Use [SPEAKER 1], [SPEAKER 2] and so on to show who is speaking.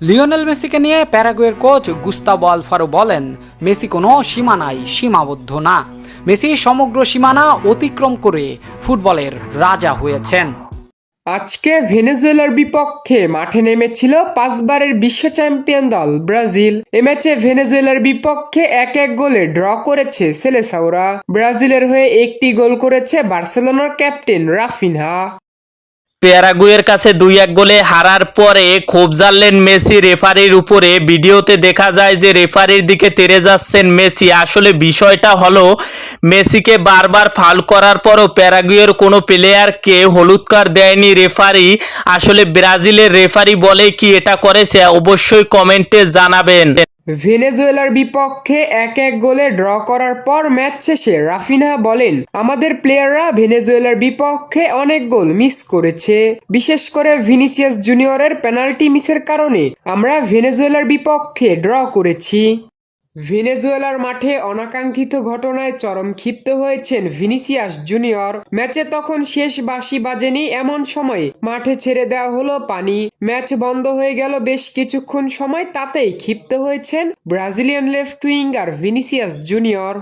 [SPEAKER 1] Lionel মেসিকে নিয়ে প্যারাগুয়ের কোচ গুস্তাবো আলফারো বলেন, মেসি কোনো সীমানায় সীমাবদ্ধ না। মেসি সমগ্র সীমানা অতিক্রম করে ফুটবলের রাজা হয়েছেন।
[SPEAKER 2] আজকে ভেনেজুয়েলার বিপক্ষে মাঠে নেমেছিল পাঁচবারের বিশ্ব চ্যাম্পিয়ন দল ব্রাজিল। এ ম্যাচে ভেনেজুয়েলার বিপক্ষে এক এক গোলে ড্র করেছে সেলেসাওরা। ব্রাজিলের হয়ে একটি গোল করেছে বার্সেলোনার ক্যাপ্টেন রাফিনহা।
[SPEAKER 3] প্যারাগুয়ের কাছে দুই এক গোলে হারার পরে ক্ষোভ জানলেন মেসি। রেফারির উপরে ভিডিওতে দেখা যায় যে রেফারির দিকে তেরে যাচ্ছেন মেসি। আসলে বিষয়টা হলো, মেসিকে বারবার ফাউল করার পরও প্যারাগুয়ের কোনো প্লেয়ারকে হলুদ কার্ড দেয়নি রেফারি। আসলে ব্রাজিলের রেফারি বলে কি এটা করেছে, অবশ্যই কমেন্টে জানাবেন।
[SPEAKER 2] ভেনেজুয়েলার বিপক্ষে এক এক গোলে ড্র করার পর ম্যাচ শেষে রাফিনা বলেন, আমাদের প্লেয়াররা ভেনেজুয়েলার বিপক্ষে অনেক গোল মিস করেছে। বিশেষ করে ভিনিসিয়াস জুনিয়রের পেনাল্টি মিসের কারণে আমরা ভেনেজুয়েলার বিপক্ষে ড্র করেছি। ভেনেজুয়েলার মাঠে অনাকাঙ্ক্ষিত ঘটনায় চরম ক্ষিপ্ত হয়েছেন ভিনিসিয়াস জুনিয়র। ম্যাচে তখন শেষ বাঁশি বাজেনি এমন সময়ে মাঠে ছেড়ে দেওয়া হলো পানি। ম্যাচ বন্ধ হয়ে গেল বেশ কিছুক্ষণ সময়, তাতেই ক্ষিপ্ত হয়েছেন Brazilian left winger Vinicius junior.